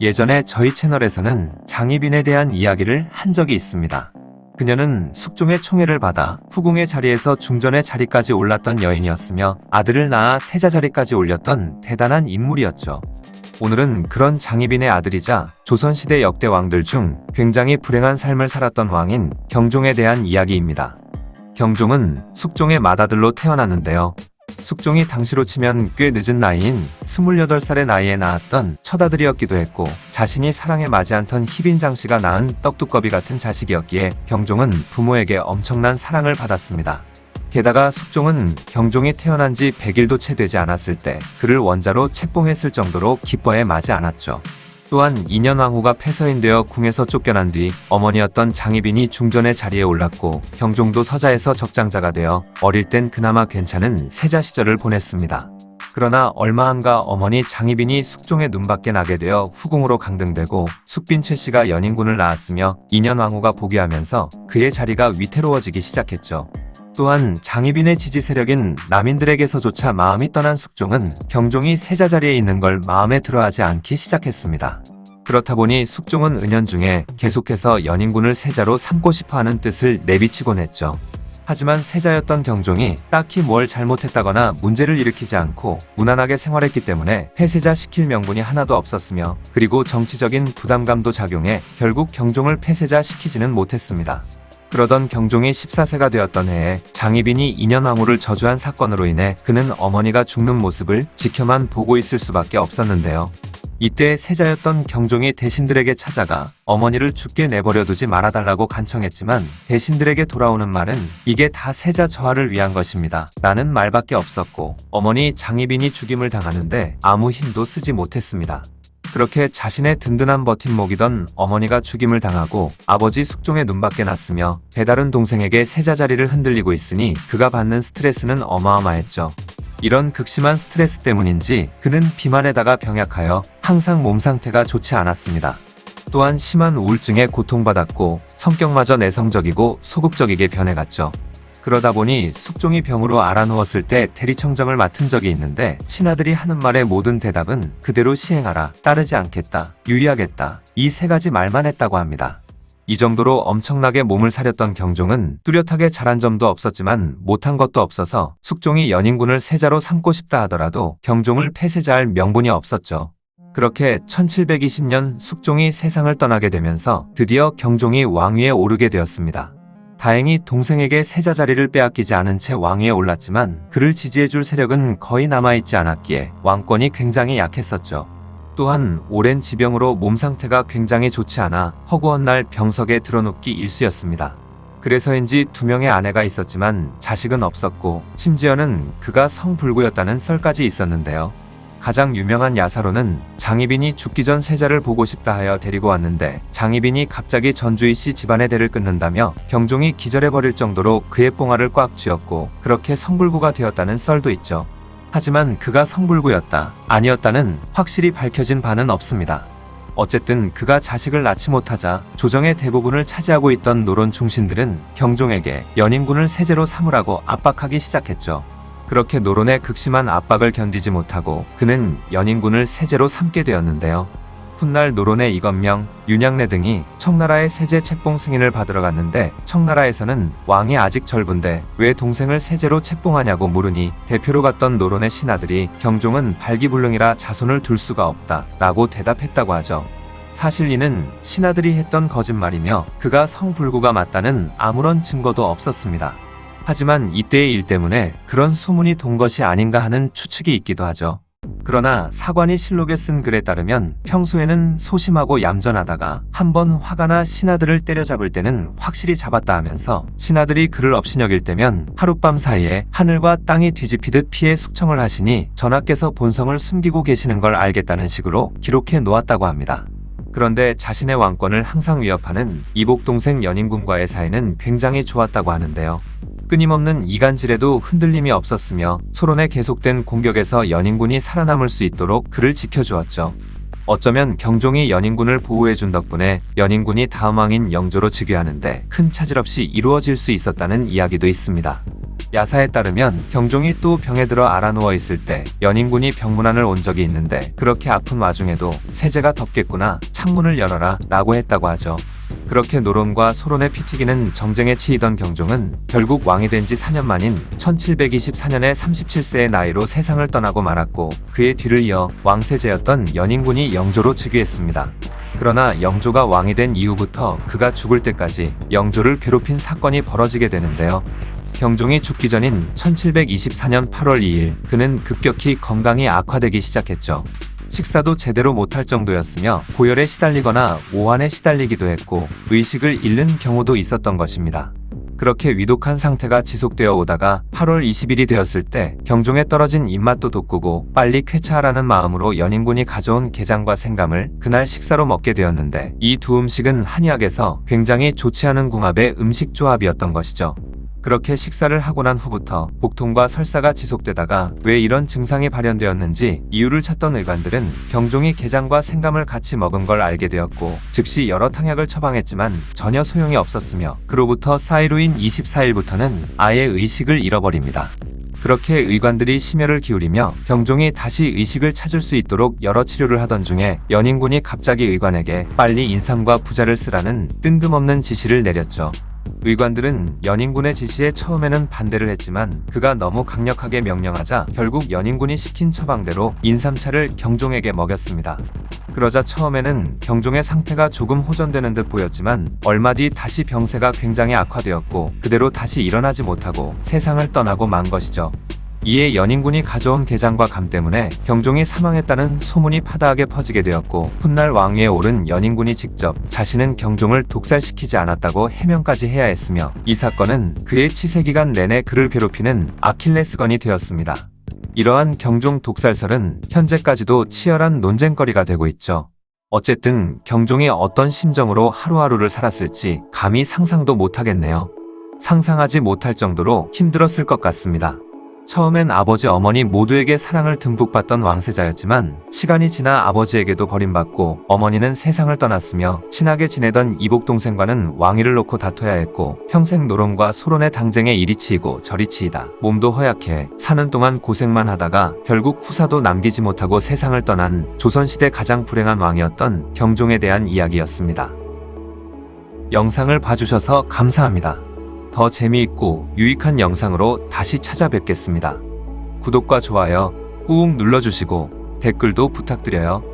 예전에 저희 채널에서는 장희빈에 대한 이야기를 한 적이 있습니다. 그녀는 숙종의 총애를 받아 후궁의 자리에서 중전의 자리까지 올랐던 여인이었으며 아들을 낳아 세자 자리까지 올렸던 대단한 인물이었죠. 오늘은 그런 장희빈의 아들이자 조선시대 역대 왕들 중 굉장히 불행한 삶을 살았던 왕인 경종에 대한 이야기입니다. 경종은 숙종의 맏아들로 태어났는데요. 숙종이 당시로 치면 꽤 늦은 나이인 28살의 나이에 낳았던 첫 아들이었기도 했고 자신이 사랑에 맞지 않던 희빈장 씨가 낳은 떡두꺼비 같은 자식이었기에 경종은 부모에게 엄청난 사랑을 받았습니다. 게다가 숙종은 경종이 태어난 지 100일도 채 되지 않았을 때 그를 원자로 책봉했을 정도로 기뻐해 마지 않았죠. 또한 인현왕후가 폐서인되어 궁에서 쫓겨난 뒤 어머니였던 장희빈이 중전의 자리에 올랐고 경종도 서자에서 적장자가 되어 어릴 땐 그나마 괜찮은 세자 시절을 보냈습니다. 그러나 얼마 안가 어머니 장희빈이 숙종의 눈밖에 나게 되어 후궁으로 강등되고 숙빈 최 씨가 연인군을 낳았으며 인현왕후가 포기하면서 그의 자리가 위태로워지기 시작했죠. 또한 장희빈의 지지 세력인 남인들에게서조차 마음이 떠난 숙종은 경종이 세자 자리에 있는 걸 마음에 들어하지 않기 시작했습니다. 그렇다 보니 숙종은 은연중에 계속해서 연인군을 세자로 삼고 싶어하는 뜻을 내비치곤 했죠. 하지만 세자였던 경종이 딱히 뭘 잘못했다거나 문제를 일으키지 않고 무난하게 생활했기 때문에 폐세자 시킬 명분이 하나도 없었으며 그리고 정치적인 부담감도 작용해 결국 경종을 폐세자 시키지는 못했습니다. 그러던 경종이 14세가 되었던 해에 장희빈이 인현왕후를 저주한 사건으로 인해 그는 어머니가 죽는 모습을 지켜만 보고 있을 수밖에 없었는데요. 이때 세자였던 경종이 대신들에게 찾아가 어머니를 죽게 내버려 두지 말아달라고 간청했지만 대신들에게 돌아오는 말은 이게 다 세자 저하를 위한 것입니다. 라는 말밖에 없었고 어머니 장희빈이 죽임을 당하는데 아무 힘도 쓰지 못했습니다. 그렇게 자신의 든든한 버팀목이던 어머니가 죽임을 당하고 아버지 숙종의 눈밖에 났으며 배다른 동생에게 세자 자리를 흔들리고 있으니 그가 받는 스트레스는 어마어마했죠. 이런 극심한 스트레스 때문인지 그는 비만에다가 병약하여 항상 몸 상태가 좋지 않았습니다. 또한 심한 우울증에 고통받았고 성격마저 내성적이고 소극적이게 변해갔죠. 그러다 보니 숙종이 병으로 알아누웠을 때 대리청정을 맡은 적이 있는데 신하들이 하는 말의 모든 대답은 그대로 시행하라, 따르지 않겠다, 유의하겠다 이 세 가지 말만 했다고 합니다. 이 정도로 엄청나게 몸을 사렸던 경종은 뚜렷하게 잘한 점도 없었지만 못한 것도 없어서 숙종이 연인군을 세자로 삼고 싶다 하더라도 경종을 폐세자할 명분이 없었죠. 그렇게 1720년 숙종이 세상을 떠나게 되면서 드디어 경종이 왕위에 오르게 되었습니다. 다행히 동생에게 세자 자리를 빼앗기지 않은 채 왕위에 올랐지만 그를 지지해줄 세력은 거의 남아있지 않았기에 왕권이 굉장히 약했었죠. 또한 오랜 지병으로 몸 상태가 굉장히 좋지 않아 허구한 날 병석에 들어눕기 일쑤였습니다. 그래서인지 두 명의 아내가 있었지만 자식은 없었고 심지어는 그가 성불구였다는 썰까지 있었는데요. 가장 유명한 야사로는 장희빈이 죽기 전 세자를 보고 싶다 하여 데리고 왔는데 장희빈이 갑자기 전주희 씨 집안의 대를 끊는다며 경종이 기절해버릴 정도로 그의 뽕알을 꽉 쥐었고 그렇게 성불구가 되었다는 썰도 있죠. 하지만 그가 성불구였다, 아니었다는 확실히 밝혀진 바는 없습니다. 어쨌든 그가 자식을 낳지 못하자 조정의 대부분을 차지하고 있던 노론 충신들은 경종에게 연인군을 세제로 삼으라고 압박하기 시작했죠. 그렇게 노론의 극심한 압박을 견디지 못하고 그는 연인군을 세제로 삼게 되었는데요. 훗날 노론의 이건명, 윤양래 등이 청나라의 세제 책봉 승인을 받으러 갔는데 청나라에서는 왕이 아직 젊은데 왜 동생을 세제로 책봉하냐고 물으니 대표로 갔던 노론의 신하들이 경종은 발기불능이라 자손을 둘 수가 없다 라고 대답했다고 하죠. 사실 이는 신하들이 했던 거짓말이며 그가 성불구가 맞다는 아무런 증거도 없었습니다. 하지만 이때의 일 때문에 그런 소문이 돈 것이 아닌가 하는 추측이 있기도 하죠. 그러나 사관이 실록에 쓴 글에 따르면 평소에는 소심하고 얌전하다가 한번 화가 나 신하들을 때려잡을 때는 확실히 잡았다 하면서 신하들이 그를 업신여길 때면 하룻밤 사이에 하늘과 땅이 뒤집히듯 피해 숙청을 하시니 전하께서 본성을 숨기고 계시는 걸 알겠다는 식으로 기록해 놓았다고 합니다. 그런데 자신의 왕권을 항상 위협하는 이복 동생 연인군과의 사이는 굉장히 좋았다고 하는데요. 끊임없는 이간질에도 흔들림이 없었으며 소론의 계속된 공격에서 연인군이 살아남을 수 있도록 그를 지켜주었죠. 어쩌면 경종이 연인군을 보호해준 덕분에 연인군이 다음 왕인 영조로 즉위하는데 큰 차질 없이 이루어질 수 있었다는 이야기도 있습니다. 야사에 따르면 경종이 또 병에 들어 알아 누워 있을 때 연인군이 병문안을 온 적이 있는데 그렇게 아픈 와중에도 세제가 덥겠구나 창문을 열어라 라고 했다고 하죠. 그렇게 노론과 소론의 피튀기는 정쟁에 치이던 경종은 결국 왕이 된 지 4년 만인 1724년에 37세의 나이로 세상을 떠나고 말았고 그의 뒤를 이어 왕세제였던 연인군이 영조로 즉위했습니다. 그러나 영조가 왕이 된 이후부터 그가 죽을 때까지 영조를 괴롭힌 사건이 벌어지게 되는데요. 경종이 죽기 전인 1724년 8월 2일 그는 급격히 건강이 악화되기 시작했죠. 식사도 제대로 못할 정도였으며 고열에 시달리거나 오한에 시달리기도 했고 의식을 잃는 경우도 있었던 것입니다. 그렇게 위독한 상태가 지속되어 오다가 8월 20일이 되었을 때 경종에 떨어진 입맛도 돋구고 빨리 쾌차하라는 마음으로 연인군이 가져온 게장과 생감을 그날 식사로 먹게 되었는데 이 두 음식은 한의학에서 굉장히 좋지 않은 궁합의 음식 조합이었던 것이죠. 그렇게 식사를 하고 난 후부터 복통과 설사가 지속되다가 왜 이런 증상이 발현되었는지 이유를 찾던 의관들은 경종이 게장과 생감을 같이 먹은 걸 알게 되었고 즉시 여러 탕약을 처방했지만 전혀 소용이 없었으며 그로부터 사이로인 24일부터는 아예 의식을 잃어버립니다. 그렇게 의관들이 심혈을 기울이며 경종이 다시 의식을 찾을 수 있도록 여러 치료를 하던 중에 연인군이 갑자기 의관에게 빨리 인삼과 부자를 쓰라는 뜬금없는 지시를 내렸죠. 의관들은 연인군의 지시에 처음에는 반대를 했지만 그가 너무 강력하게 명령하자 결국 연인군이 시킨 처방대로 인삼차를 경종에게 먹였습니다. 그러자 처음에는 경종의 상태가 조금 호전되는 듯 보였지만 얼마 뒤 다시 병세가 굉장히 악화되었고 그대로 다시 일어나지 못하고 세상을 떠나고 만 것이죠. 이에 연인군이 가져온 게장과 감 때문에 경종이 사망했다는 소문이 파다하게 퍼지게 되었고 훗날 왕위에 오른 연인군이 직접 자신은 경종을 독살시키지 않았다고 해명까지 해야 했으며 이 사건은 그의 치세 기간 내내 그를 괴롭히는 아킬레스건이 되었습니다. 이러한 경종 독살설은 현재까지도 치열한 논쟁거리가 되고 있죠. 어쨌든 경종이 어떤 심정으로 하루하루를 살았을지 감히 상상도 못하겠네요. 상상하지 못할 정도로 힘들었을 것 같습니다. 처음엔 아버지 어머니 모두에게 사랑을 듬뿍 받던 왕세자였지만 시간이 지나 아버지에게도 버림받고 어머니는 세상을 떠났으며 친하게 지내던 이복 동생과는 왕위를 놓고 다퉈야 했고 평생 노론과 소론의 당쟁에 이리 치이고 저리 치이다 몸도 허약해 사는 동안 고생만 하다가 결국 후사도 남기지 못하고 세상을 떠난 조선시대 가장 불행한 왕이었던 경종에 대한 이야기였습니다. 영상을 봐주셔서 감사합니다. 더 재미있고 유익한 영상으로 다시 찾아뵙겠습니다. 구독과 좋아요 꾹 눌러주시고 댓글도 부탁드려요.